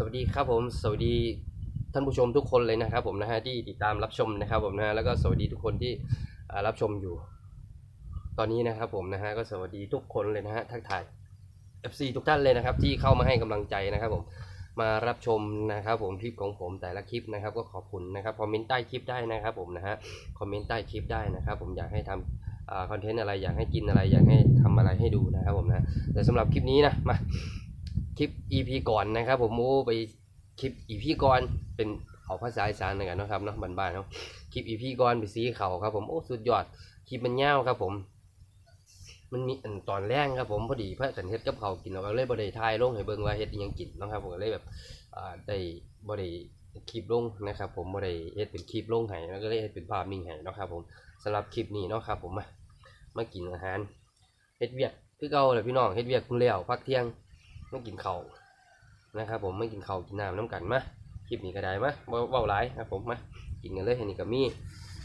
สวัสดีครับผมสวัสดีท่านผู้ชมทุกคนเลยนะครับผมนะฮะที่ติดตามรับชมนะครับผมนะฮะแล้วก็สวัสดีทุกคนที่รับชมอยู่ ตอนนี้นะครับผมนะฮะก็สวัสดีทุกคนเลยนะฮะทักทาย FC ทุกท่านเลยนะครับ ที่เข้ามาให้กำลังใจนะครับผมมารับชมนะครับผมคลิปของผมแต่ละคลิปนะครับ ก็ขอบคุณนะครับคอมเมนต์ใต้คลิปได้นะครับผมนะฮะคอมเมนต์ใต้คลิปได้นะครับ ผมอยากให้ทำคอนเทนต์อะไรอยากให้กินอะไรอยากให้ทำอะไรให้ดูนะครับผมนะแต่สำหรับคลิปนี้นะมา คลิป EP ก่อนนะครับ ผมโอ้ไปคลิป EP ก่อนเป็นเอาภาษาอีสานหน่อยกันนะครับเนาะบ้านๆเนาะคลิป EP ก่อนไปซีเขาครับ ผมโอ้สุดยอดคลิปมันยาวครับ ผม มันมีอันตอนแรกครับ ผมพอดีพระสันเฮ็ดกับเขากินเราก็เลยบ่ได้ถ่ายลงให้เบิ่งว่าเฮ็ดอิหยังกินนะครับผมก็เลยแบบอ่าได้บ่ได้คลิปลงนะครับ ผมบ่ได้เฮ็ดเป็นคลิปลงให้แล้วก็เลยเฮ็ดเป็นภาพนิ่งให้นะครับผมสำหรับคลิปนี้เนาะครับ ผมมามากินอาหารเฮ็ดเวียกคือเก่าและพี่น้องเฮ็ดเวียกเพิ่งแล้วพักเที่ยง ไม่กินเขานะครับผมไม่กินเขากินน้ำน้ำกันมาคลิปนี้ก็ได้มาเว้าเว้าหลายครับผมมากินกันเลยอันนี้ก็มี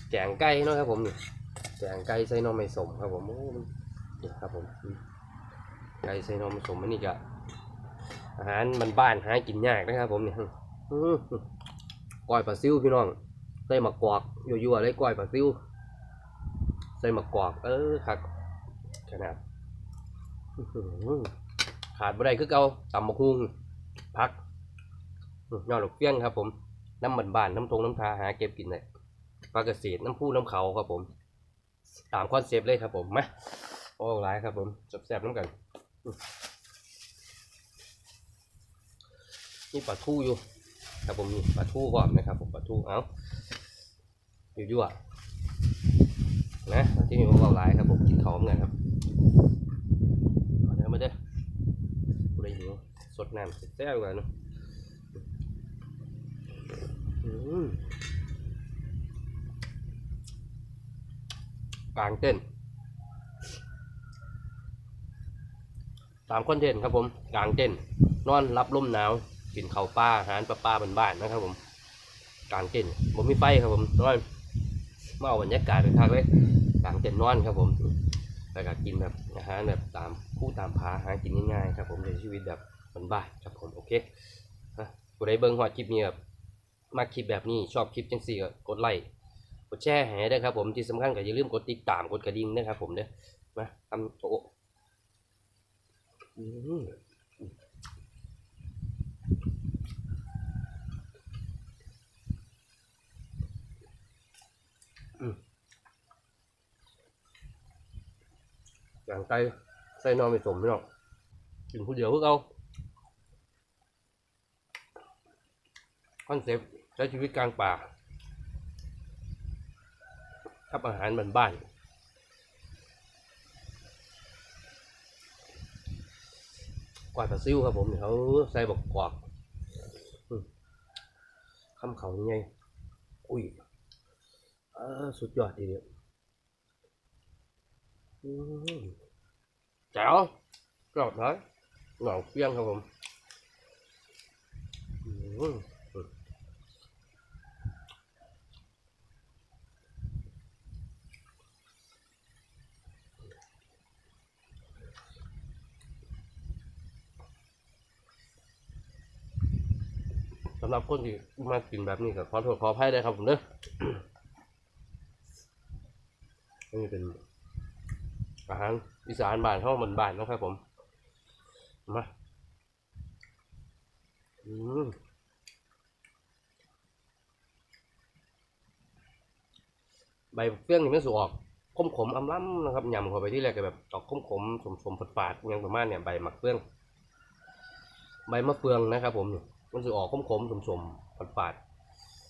แกงไก่เนาะครับผมนี่แกงไก่ใส่น่อไม้สมครับผมโอ้มันนี่ครับผมไก่ใส่น่อไม้สมอันนี้ก็อาหารบ้านๆหากินยากนะครับผมเนี่ยก้อยปลาซิวพี่น้องใส่หมักกอกยั่วๆเลยก้อยปลาซิวใส่หมักกอกเออครับขนาดหือ ขาดบ่ได้คือเก่าตำมะฮุงพักอื้อยอดดอกเฟี้ยงครับผมน้ำมันบานน้ำทงน้ำทาหาเก็บกินเลยปลาเกษตรน้ำผู้น้ำเขาครับผม ตามคอนเซปต์เลยครับผมมาโอ้หลายครับผมแซ่บๆน้ำกันอื้อนี่ปลาทูอยู่ครับผมนี่ปลาทูก่อนนะครับผมปลาทูเอาอยู่ยั่วๆนะที่นี่ผมเอาหลายครับผมกินเขาเหมือนกันครับเอาเดี๋ยวมาเด้อ กูได้หิว สดน้ำแซ่บๆกันเนาะอืมกลางเต้น ตามคอนเทนต์ครับผม กลางเต้น นอนรับลมหนาว กินข้าวปลาอาหารปลาปลาบ้านๆนะครับผม กลางเต้นผมมีไฟครับผมนอนมาเอาบรรยากาศเป็นทางเลยกลางเต้นนอนครับผมแล้วก็กินแบบอาหารแบบตามผู้ตามผาหากินง่ายๆครับผมในชีวิตแบบ บ้านๆครับผมโอเคนะผู้ใดเบิ่งฮอดคลิปนี้แบบมาคลิปแบบนี้ชอบคลิปจังสี่กดไลค์กดแชร์ให้ด้ครับผมที่สำคัญก็อย่าลืมกดติดตามกดกระดิ่งนะครับผมเด้อมาทำโอ้อืมอย่างไก่ใส่นอนไม่สมพี่น้องกินผู้เดียวพวกเอา คอนเซปต์ใช้ชีวิตกลางป่าทับอาหารบ้านๆกวาดปลาซิวครับผมเขาใส่บอกกวากอืมคำเขานี่ไงอุ้ยสุดยอดทีเดียวแจ๋วกรอบเลยหน่อเปี้ยงครับผม หรับคนที่มากินแบบนี้ก็ขอโทษขออภัยด้ครับผมเด้อนี่เป็นอาหารอีสานบ้านห้องมันบ้านนะครับผม มาอืมใบเฟื่องนี่มันสูออกขมขมๆอำล้ำนะครับยำเข้าไปที่แรกก็แบบออกขมขมสมสมฝาดๆอยังประมาณเนี่ยใบหมักเฟือง ใบมะเฟืองนะครับผมเนี่ย มันสูออกขมขมสมสมๆฝาด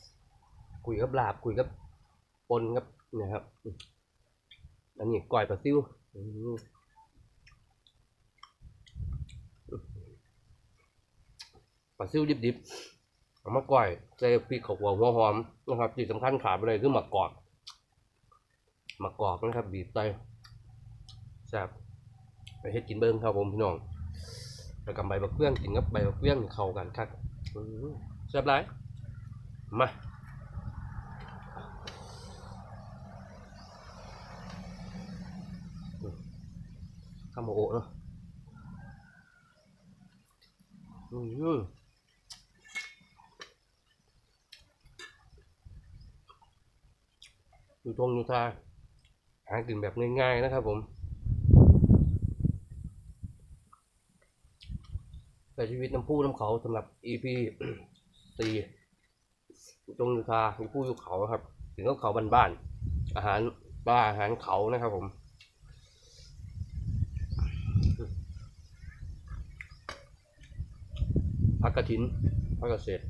ๆคุยกับลาบคุยกับปนครับเนี่ยครับ อันนี้ก้อยปลาซิวปลาซิวดิบๆเอามาก้อยใส่พริกข้าวหัวหัวหอมนะครับที่สำคัญขาดไปเลยคือหมักกรอบหมักกรอบนะครับ บีบใส่แซ่บไปเฮ็ดกินเบิ้งครับผมพี่น้องแล้วกับใบบักเฟื่องกินกับใบบักเฟื่องนี่เข้ากันครับ เรียบร้อยมาข้ามโอ๊ะเนาะอืออยู่ตรงอยู่ทางหากินแบบง่ายๆนะครับผม แต่ชีวิตน้ำพุน้ำเขาสำหรับ EP สี่อยู่ตรงยู่ทาอยู่ผู้อยู่เขาครับ ถึงก็เขาบ้านๆอาหารบ้าอาหารเขานะครับผมพักกระถินพักเกษตร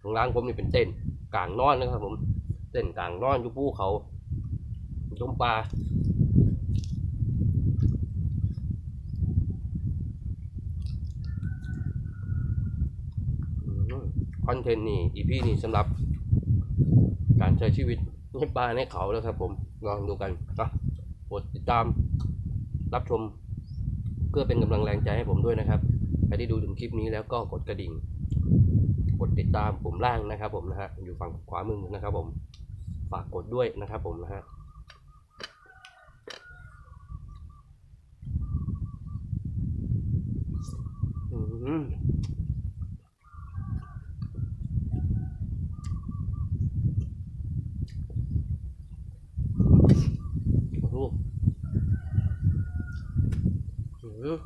ตรงร้านผมนี่เป็นเต้นกลางนอนนะครับผม เต้นกลางนอนอยู่ภูเขาชมปลาอืม คอนเทนต์นี่อีพีนี่สำหรับ การใช้ชีวิตในป่าในเขาแล้วครับ ผมลองดูกันนะกดติดตามรับชมเพื่อเป็นกำลังแรงใจให้ผมด้วยนะครับใครที่ดูถึงคลิปนี้แล้วก็กดกระดิ่ง กดติดตามปุ่มล่างนะครับ ผมนะฮะอยู่ฝั่งขวามือนะครับ ผมฝากกดด้วยนะครับ ผมนะฮะอืมโอ้โห Ừ.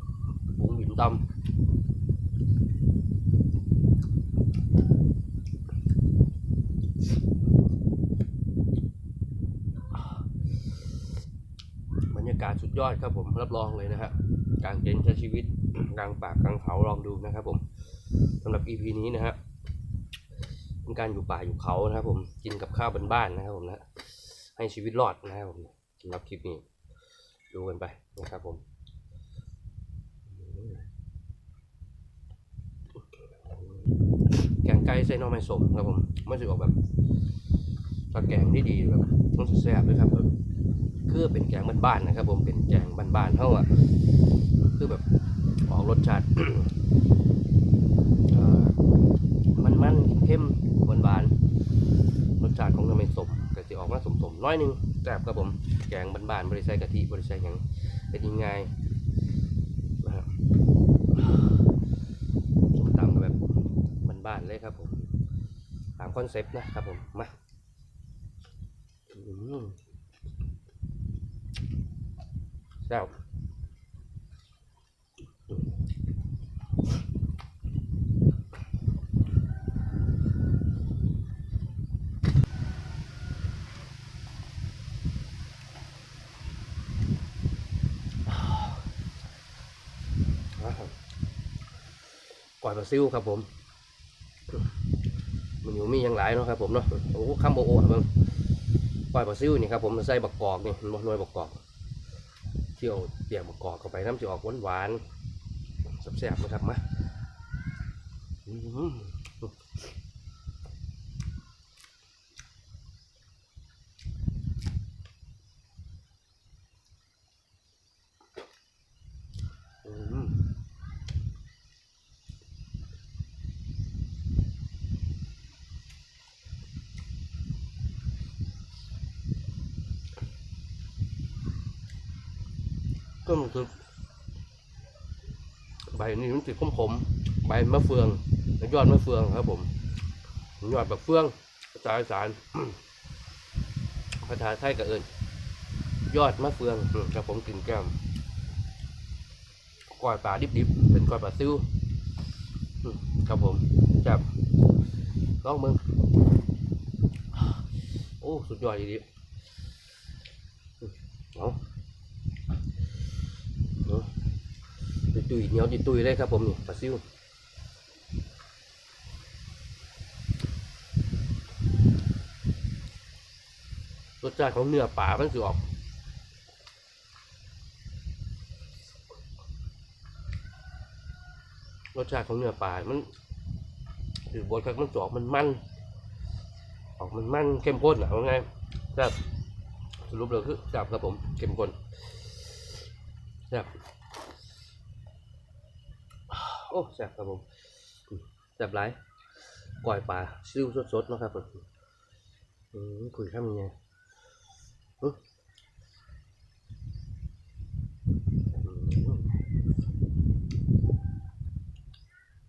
Bún biển tâm บรร ยากาศสุดยอดครับผมรับรองเลยนะฮะกลางเต็นท์ใช้ชีวิตกลางป่ากลางเขาลองดูนะครับผมสำหรับ EP นี้นะฮะเป็นการอยู่ป่าอยู่เขานะครับ ผมกินกับข้าวบ้านๆนะครับผมนะให้ชีวิตรอดนะครับผมสำหรับคลิปนี้ดูกันไปนะครับผมแกงไก่ใส่น่อไม้สมครับผมมันจะออกแบบตะแกงที่ดีแบบมันจะแซ่บด้วยครับแบบ คือเป็นแกงบ้านๆนะครับ ผมเป็นแกงบ้านๆเท่าอะคือแบบออกรสชาติมันๆเข้มหวานๆรสชาติของหน่อไม้สมก็จะออกมาสมๆน้อยหนึงแซ่บครับผมแกงบ้านๆบริใส่กะทิบริใส่หยังเป็นยังไงนะครับส้มตำแบบบ้านๆเลยครับผมตามคอนเซ็ปต์นะครับผมมาอืม แซ่บอ่าก่อยปลาซิวครับผมมันอยู่มีอย่างหลายเนาะครับผมเนาะโอ้ข้ามโบโอะเบิ่ ปล่อยปลาซิวนี่ครับผมใส่บักกอกนี่มันบ่หน่วยบักกอกเที่ยวเปียกบักกอกเข้าไปน้ำจะออกหวานหวานๆแซ่บๆนะครับมาอื้อหืออื้อหือ ก็มันคือใบนี้มันติดขมๆใบมะเฟืองยอดมะเฟืองครับ ผมยอดแบบเฟืองภาษาอีสานภาษาไทยก็เอิญยอดมะเฟืองครับผมกินแก้มก้อยปลาดิบๆเป็นก้อยปลาซิวครับผมจับลองมึงโอ้ สุดยอดดีๆอืมเอาเอา ตุยๆเหนียวตุยเลยครับผมนี่ปลาซิวรสชาติของเนื้อปลามันสิออกรสชาติของเนื้อปลา มันถือบดครับมันจอกมันมัน ออกมันมันเข้มข้นอะว่าไงแซ่บสรุปเลยคือแซ่บครับผมเข้มข้นแซ่บ โอ้แซ่บครับผมแซ่บหลายก่อยปลาซิวสดๆนะครับผมอืมคุยข้ามยังไงอื้ม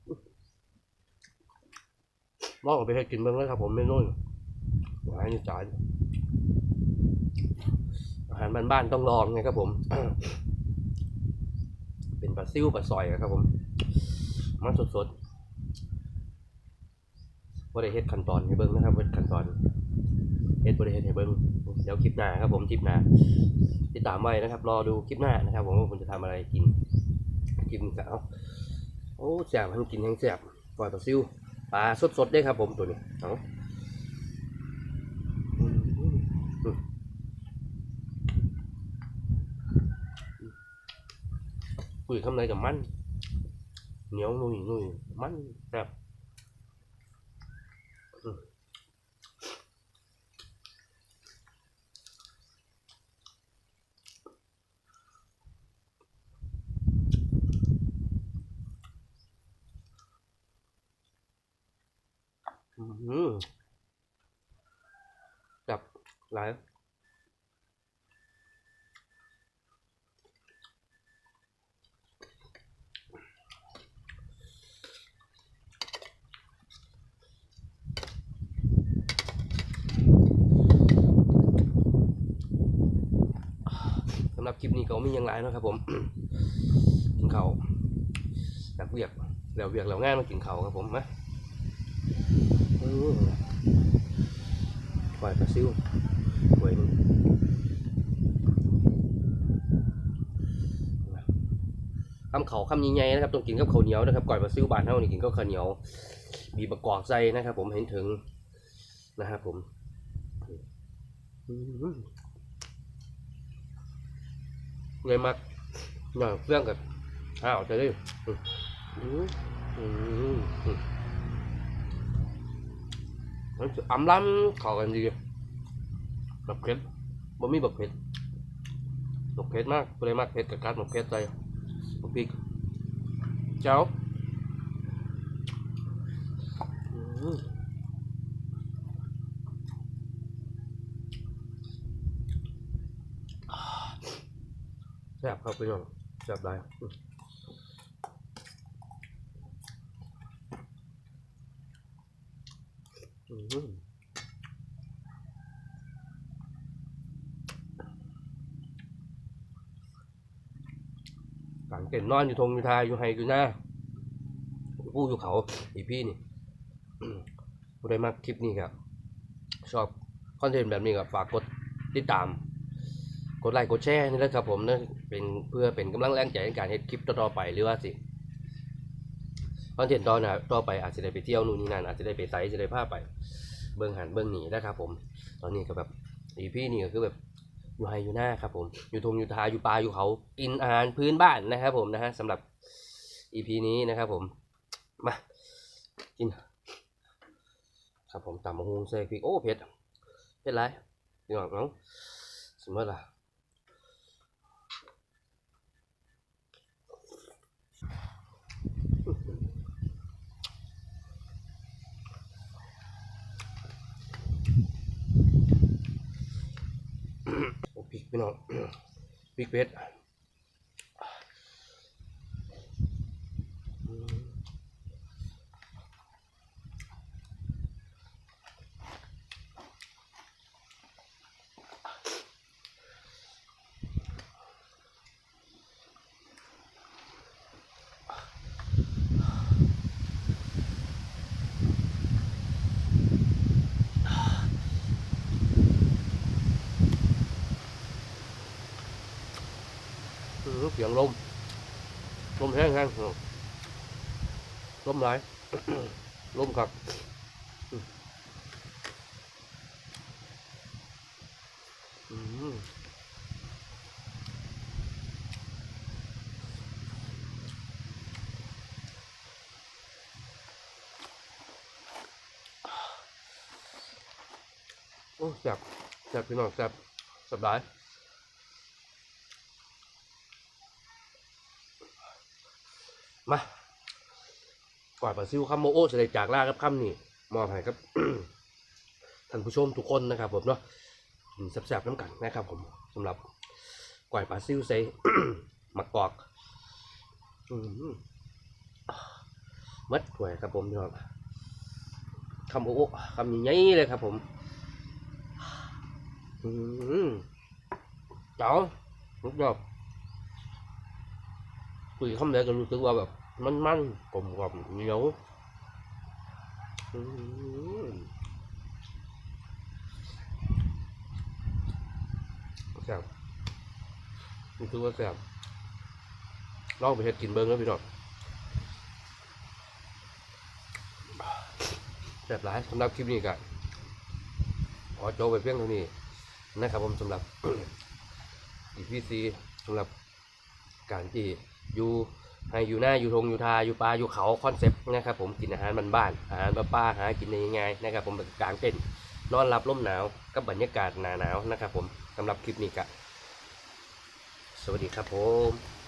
อลองเอาไปให้กินบ้างเลยครับผมเมนูนี่อาหารอีสานอาหารบ้านๆต้องลองไงครับผม เป็นปลาซิ่วปลาซอยอะครับผมมันสดๆว่าได้เฮ็ดขั้นตอนให้เบิ้งนะครับเฮ็ดขั้นตอนเฮ็ดบริเฮ็ดให้เบิ้งเดี๋ยวคลิปหน้าครับผมคลิปหน้าติดตามไว้นะครับ รอดูคลิปหน้านะครับผมว่าผมจะทำอะไรกินกินกับโอ้แซ่บมันกินแห้งแซ่บปล่อยปลาซิ่วปลาสดๆได้ครับผมตัวนี้เอาอืมอืม คุยคำไหนกับมันเหนียวนุ่ยนุ่ยมันแซ่บอืมอืมจับหลายสำหรับคลิป นี้ก็มีอย่างไรนะครับ ผมกินเขาวจากเวียกแล้วเวียกแล้วง่ายมากินเขาครับผมมาอืมปล่อยปลาซิวหวยหนึงคำเขาคำใหญ่นะครับต้องกินกับข้าวเหนียวนะครับก่อยปลาซิวบานเท่านี่กินกับข้าวเหนียวบีบประกอบใจนะครับ ผมเห็นถึงนะครับผมอืม เลยมักหน่อยเพื่อนกับข้าวจะได้อืมอืมอืมมันจะอำล้ำเข้ากันดีแบบเผ็ดบ่มีแบบเผ็ดแบบเผ็ดมากเลยมากเผ็ดกับการแบบเผ็ดใจบักพริกเจ้าอื ซ่บครับพี่น้องแซ่บได้อืมอืมกางเต็นนอนอยู่ทงอยู่ทายอยู่ไฮอยู่หน้าผู้อยู่เขาอีพี่นี่อืมผู้ใดมากคลิปนี้ครับ ชอบคอนเทนต์แบบนี้ครับฝากกดติดตาม กดไลค์กดแชร์นี่แหละครับผมนะเป็นเพื่อเป็นกำลังแรงใจในการเฮ็ดคลิปต่อๆไปหรือว่าสิคอนเทนต์ต่อหนะต่อไปอาจจะได้ไปเที่ยวนู่นนี่นั่นอาจจะได้ไปไซต์จะได้พาไป เบื้องหันเบื้องหนีนะครับผม ตอนนี้ก็แบบอีพี่นี่ก็คือแบบอยู่ไฮอยู่หน้าครับผมอยู่ทงอยู่ทาอยู่ปลาอยู่เขากินอาหารพื้นบ้านนะครับผมนะฮะสำหรับอีพีนี้นะครับผมมากิน ครับผมตำมะฮุงใส่พริกโอ้เผ็ดเผ็ดไรพี่น้องเนาะสมมติล่ะ พริกพี่น้องพริกเพชร เสียงลม ลมแห้งแห้งๆลมไหลลมครับโอ้แซ่บแซ่บพี่น้องแซ่บสบาย มาก่อนปลาซิวคำโมโอจะได้จากลากับคำนี่มอบให้ครับท่านผู้ชมทุกคนนะครับ ผมเนาะแซ่บๆน้ำกันนะครับผมสำหรับก่อยปลาซิวใส่หมักกอกมัดถ้วยครับผมพี่น้องคำโอ้คำใหญ่เลยครับผมอืมเจ๋าลูกดอก คุยคำเดียวก็รู้สึกว่าแบบ มันมันๆกลมกล่อมเหนียวอืมแซ่บรู้สึกว่าแซ่บลองไปเฮ็ดกินเบิ้งแล้วพี่น้องแซ่บหลายสำหรับคลิปนี้ก็ขอโจบไปเพียงเท่านี้นะครับผมสำหรับอีพีซีสำหรับการที่ อยู่ให้อยู่หน้าอยู่ทงอยู่ทาอยู่ปลาอยู่เขาคอนเซ็ปต์นะครับผมกินอาหารบ้านๆอาหารป้าๆหากินยังไงนะครับผมกลางเต้นนอนรับลมหนาวกับบรรยากาศหนาหนาวนะครับผมสำหรับคลิปนี้ก็สวัสดีครับผม